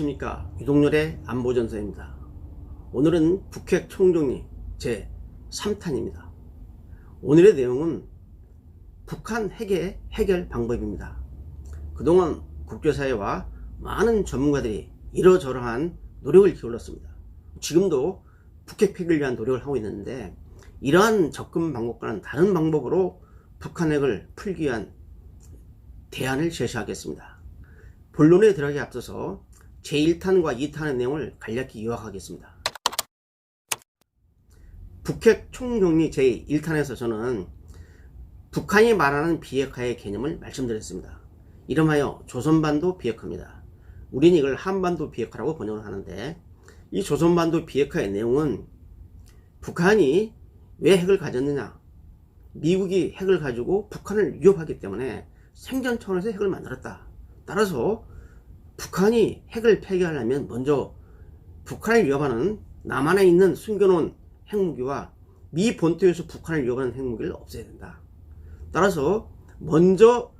안녕하십니까 유동열의 안보전서입니다. 오늘은 북핵 총정리 제 3탄입니다. 오늘의 내용은 북한 핵의 해결 방법입니다. 그동안 국제사회와 많은 전문가들이 이러저러한 노력을 기울였습니다. 지금도 북핵 폐기를 위한 노력을 하고 있는데 이러한 접근 방법과는 다른 방법으로 북한 핵을 풀기 위한 대안을 제시하겠습니다. 본론에 들어가기 앞서서 제1탄과 2탄의 내용을 간략히 요약하겠습니다. 북핵 총정리 제1탄에서 저는 북한이 말하는 비핵화의 개념을 말씀드렸습니다. 이름하여 조선반도 비핵화입니다. 우리는 이걸 한반도 비핵화라고 번역을 하는데 이 조선반도 비핵화의 내용은 북한이 왜 핵을 가졌느냐 미국이 핵을 가지고 북한을 위협하기 때문에 생존 차원에서 핵을 만들었다. 따라서 북한이 핵을 폐기하려면 먼저 북한을 위협하는 남한에 있는 숨겨놓은 핵무기와 미 본토에서 북한을 위협하는 핵무기를 없애야 된다. 따라서 먼저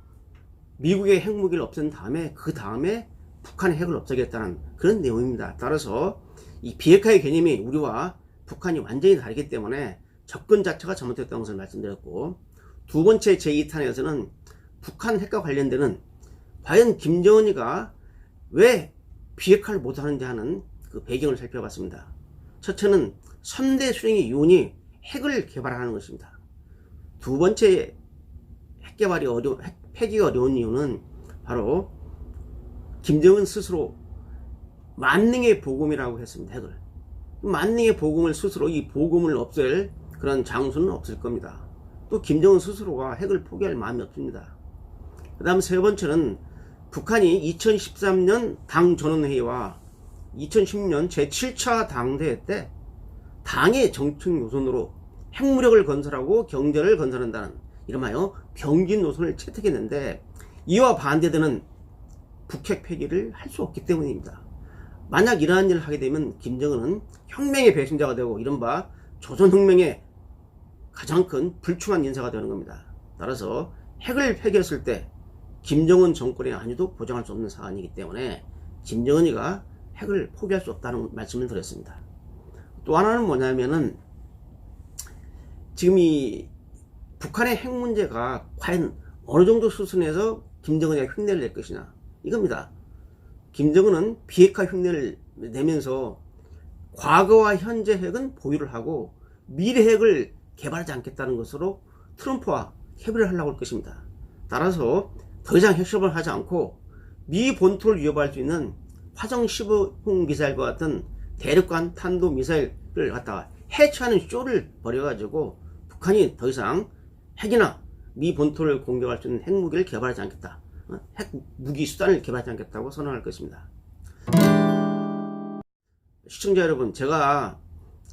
미국의 핵무기를 없앤 다음에 그 다음에 북한의 핵을 없애겠다는 그런 내용입니다. 따라서 이 비핵화의 개념이 우리와 북한이 완전히 다르기 때문에 접근 자체가 잘못됐다는 것을 말씀드렸고 두 번째 제2탄에서는 북한 핵과 관련되는 과연 김정은이가 왜 비핵화를 못하는지 하는 그 배경을 살펴봤습니다. 첫째는 선대 수령의 이윤이 핵을 개발하는 것입니다. 두 번째 핵 개발이 어려 핵 폐기가 어려운 이유는 바로 김정은 스스로 만능의 복음이라고 했습니다. 핵을 만능의 복음을 스스로 이 복음을 없앨 그런 장수는 없을 겁니다. 또 김정은 스스로가 핵을 포기할 마음이 없습니다. 그 다음 세 번째는 북한이 2013년 당 전원회의와 2010년 제7차 당대회 때 당의 정책 노선으로 핵무력을 건설하고 경제를 건설한다는 이름하여 병진 노선을 채택했는데 이와 반대되는 북핵 폐기를 할 수 없기 때문입니다. 만약 이러한 일을 하게 되면 김정은은 혁명의 배신자가 되고 이른바 조선혁명의 가장 큰 불충한 인사가 되는 겁니다. 따라서 핵을 폐기했을 때 김정은 정권의 안위도 보장할 수 없는 사안이기 때문에 김정은이가 핵을 포기할 수 없다는 말씀을 드렸습니다. 또 하나는 뭐냐면은 지금 이 북한의 핵 문제가 과연 어느 정도 수준에서 김정은이가 흉내를 낼 것이냐 이겁니다. 김정은은 비핵화 흉내를 내면서 과거와 현재 핵은 보유를 하고 미래 핵을 개발하지 않겠다는 것으로 트럼프와 협의를 하려고 할 것입니다. 따라서 더 이상 핵실험을 하지 않고 미 본토를 위협할 수 있는 화성 15홍 미사일과 같은 대륙간 탄도 미사일을 갖다가 해체하는 쇼를 벌여가지고 북한이 더 이상 핵이나 미 본토를 공격할 수 있는 핵무기를 개발하지 않겠다. 어? 핵무기 수단을 개발하지 않겠다고 선언할 것입니다. 시청자 여러분, 제가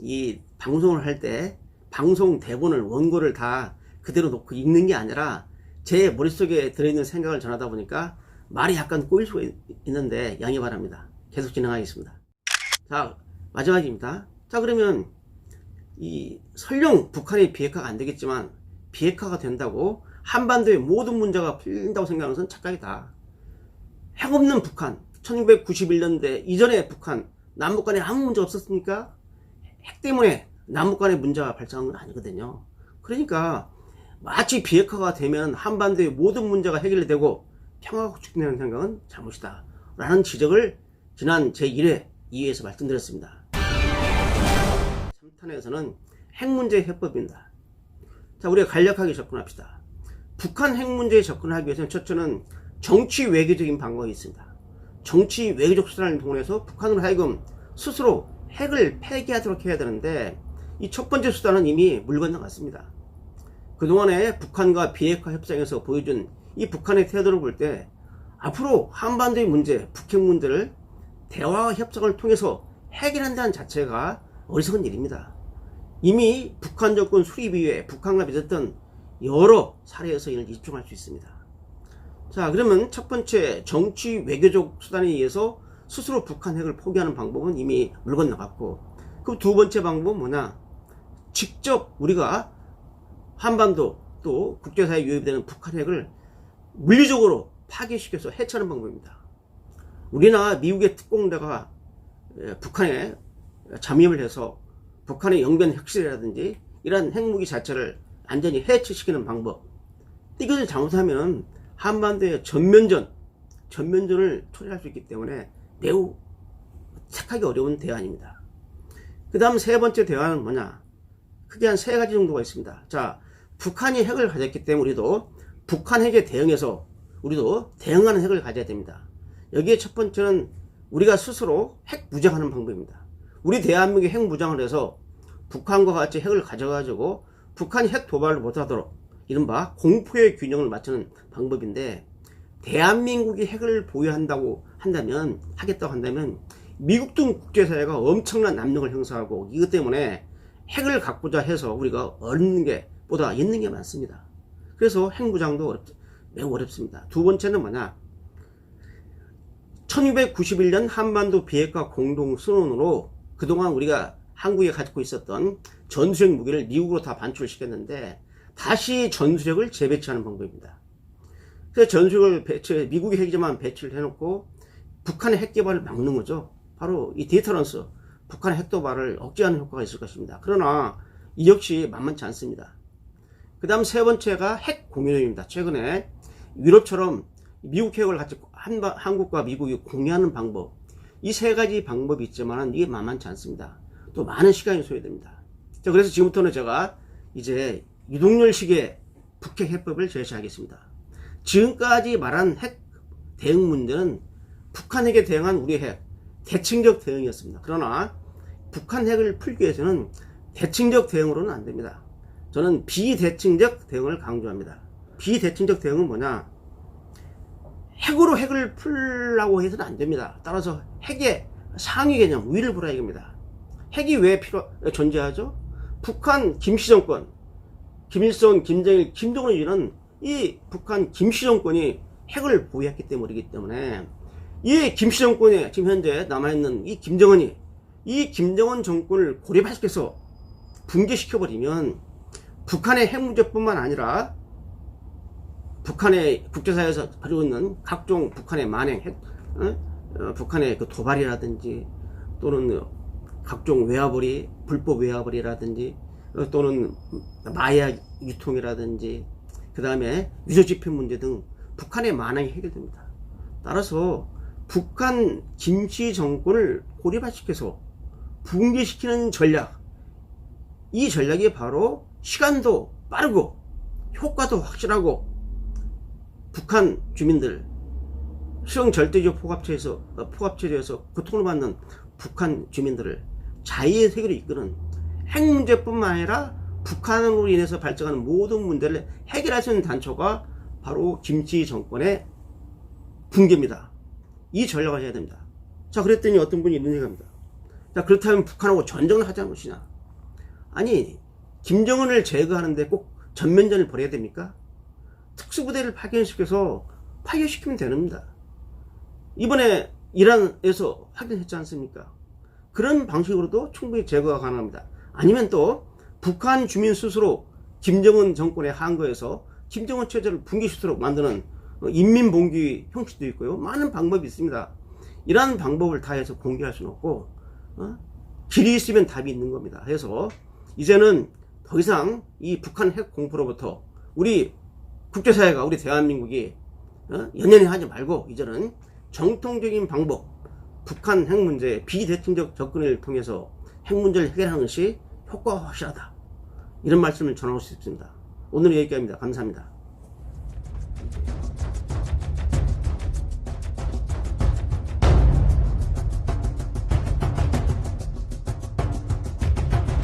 이 방송을 할 때 방송 대본을 원고를 다 그대로 놓고 읽는 게 아니라 제 머릿속에 들어있는 생각을 전하다 보니까 말이 약간 꼬일 수가 있는데 양해 바랍니다. 계속 진행하겠습니다. 자, 마지막입니다. 자, 그러면 이 설령 북한이 비핵화가 안 되겠지만 비핵화가 된다고 한반도의 모든 문제가 풀린다고 생각하는 것은 착각이다. 핵 없는 북한, 1991년대 이전의 북한, 남북 간에 아무 문제 없었습니까? 핵 때문에 남북 간의 문제가 발생한 건 아니거든요. 그러니까 마치 비핵화가 되면 한반도의 모든 문제가 해결되고 평화가 구축되는 생각은 잘못이다. 라는 지적을 지난 제1회 2회에서 말씀드렸습니다. 3탄에서는 핵 문제 해법입니다. 자, 우리가 간략하게 접근합시다. 북한 핵 문제에 접근하기 위해서는 첫째는 정치 외교적인 방법이 있습니다. 정치 외교적 수단을 통해서 북한으로 하여금 스스로 핵을 폐기하도록 해야 되는데 이 첫 번째 수단은 이미 물 건너갔습니다. 그동안에 북한과 비핵화 협상에서 보여준 이 북한의 태도를 볼 때 앞으로 한반도의 문제, 북핵 문제를 대화와 협상을 통해서 해결한다는 자체가 어리석은 일입니다. 이미 북한 정권 수립 이후에 북한과 맺었던 여러 사례에서 이를 입증할 수 있습니다. 자, 그러면 첫 번째 정치 외교적 수단에 의해서 스스로 북한 핵을 포기하는 방법은 이미 물 건너갔고, 그럼 두 번째 방법은 뭐냐? 직접 우리가 한반도 또 국제사회에 유입 되는 북한 핵을 물리적으로 파괴시켜서 해체하는 방법입니다. 우리나 미국의 특공대가 예, 북한에 잠입을 해서 북한의 영변 핵실이라든지 이런 핵무기 자체를 완전히 해체시키는 방법 이것을 잘못하면 한반도의 전면전 전면전을 초래할 수 있기 때문에 매우 택하기 어려운 대안입니다. 그 다음 세 번째 대안은 뭐냐? 크게 한 세 가지 정도가 있습니다. 자, 북한이 핵을 가졌기 때문에 우리도 북한 핵에 대응해서 우리도 대응하는 핵을 가져야 됩니다. 여기에 첫 번째는 우리가 스스로 핵 무장하는 방법입니다. 우리 대한민국이 핵 무장을 해서 북한과 같이 핵을 가져가지고 북한이 핵 도발을 못하도록 이른바 공포의 균형을 맞추는 방법인데 대한민국이 핵을 보유한다고 한다면 하겠다고 한다면 미국 등 국제사회가 엄청난 압력을 행사하고 이것 때문에 핵을 갖고자 해서 우리가 얻는 게 보다 있는 게 많습니다. 그래서 핵무장도 어렵, 매우 어렵습니다. 두 번째는 뭐냐? 1991년 한반도 비핵화 공동 선언으로 그동안 우리가 한국에 가지고 있었던 전술핵 무기를 미국으로 다 반출시켰는데 다시 전술핵을 재배치하는 방법입니다. 그래서 전술핵을 배치, 미국의 핵이지만 배치를 해놓고 북한의 핵 개발을 막는 거죠. 바로 이 디터런스, 북한의 핵 도발을 억제하는 효과가 있을 것입니다. 그러나 이 역시 만만치 않습니다. 그 다음 세 번째가 핵 공유입니다. 최근에 유럽처럼 미국 핵을 같이 한, 한국과 미국이 공유하는 방법. 이 세 가지 방법이 있지만 이게 만만치 않습니다. 또 많은 시간이 소요됩니다. 자, 그래서 지금부터는 제가 이제 유동열식의 북핵 해법을 제시하겠습니다. 지금까지 말한 핵 대응 문제는 북한 핵에 대응한 우리 핵, 대칭적 대응이었습니다. 그러나 북한 핵을 풀기 위해서는 대칭적 대응으로는 안 됩니다. 저는 비대칭적 대응을 강조합니다. 비대칭적 대응은 뭐냐? 핵으로 핵을 풀라고 해서는 안 됩니다. 따라서 핵의 상위 개념, 위를 보라 이겁니다. 핵이 왜 필요, 존재하죠? 북한 김씨 정권, 김일성, 김정일, 김정은 이런 이 북한 김씨 정권이 핵을 보유했기 때문이기 때문에 이 김씨 정권에 지금 현재 남아있는 이 김정은이 이 김정은 정권을 고립시켜서 붕괴시켜버리면 북한의 핵 문제뿐만 아니라 북한의 국제사회에서 가지고 있는 각종 북한의 만행, 핵, 어? 어, 북한의 그 도발이라든지 또는 각종 외화벌이, 불법 외화벌이라든지 어, 또는 마약 유통이라든지 그 다음에 유조집행 문제 등 북한의 만행이 해결됩니다. 따라서 북한 김치 정권을 고립화시켜서 붕괴시키는 전략 이 전략이 바로 시간도 빠르고 효과도 확실하고 북한 주민들 수용 절대적 포갑체에서 어, 포갑체에서 고통을 받는 북한 주민들을 자유의 세계로 이끄는 핵 문제뿐만 아니라 북한으로 인해서 발생하는 모든 문제를 해결할 수 있는 단초가 바로 김치 정권의 붕괴입니다. 이 전략을 해야 됩니다. 자, 그랬더니 어떤 분이 이런 얘기합니다. 자, 그렇다면 북한하고 전쟁을 하자는 것이냐? 아니, 김정은을 제거하는데 꼭 전면전을 벌여야 됩니까? 특수부대를 파견시켜서 파괴시키면 됩니다. 이번에 이란에서 확인했지 않습니까? 그런 방식으로도 충분히 제거가 가능합니다. 아니면 또 북한 주민 스스로 김정은 정권의 항거에서 김정은 체제를 붕괴시키도록 만드는 인민봉기 형식도 있고요. 많은 방법이 있습니다. 이러한 방법을 다 해서 공개할 수는 없고 어? 길이 있으면 답이 있는 겁니다. 그래서 이제는 더 이상 이 북한 핵 공포로부터 우리 국제사회가 우리 대한민국이 어? 연연히 하지 말고 이제는 정통적인 방법 북한 핵 문제 비대칭적 접근을 통해서 핵 문제를 해결하는 것이 효과가 확실하다. 이런 말씀을 전하고 싶습니다. 오늘은 여기까지입니다. 감사합니다.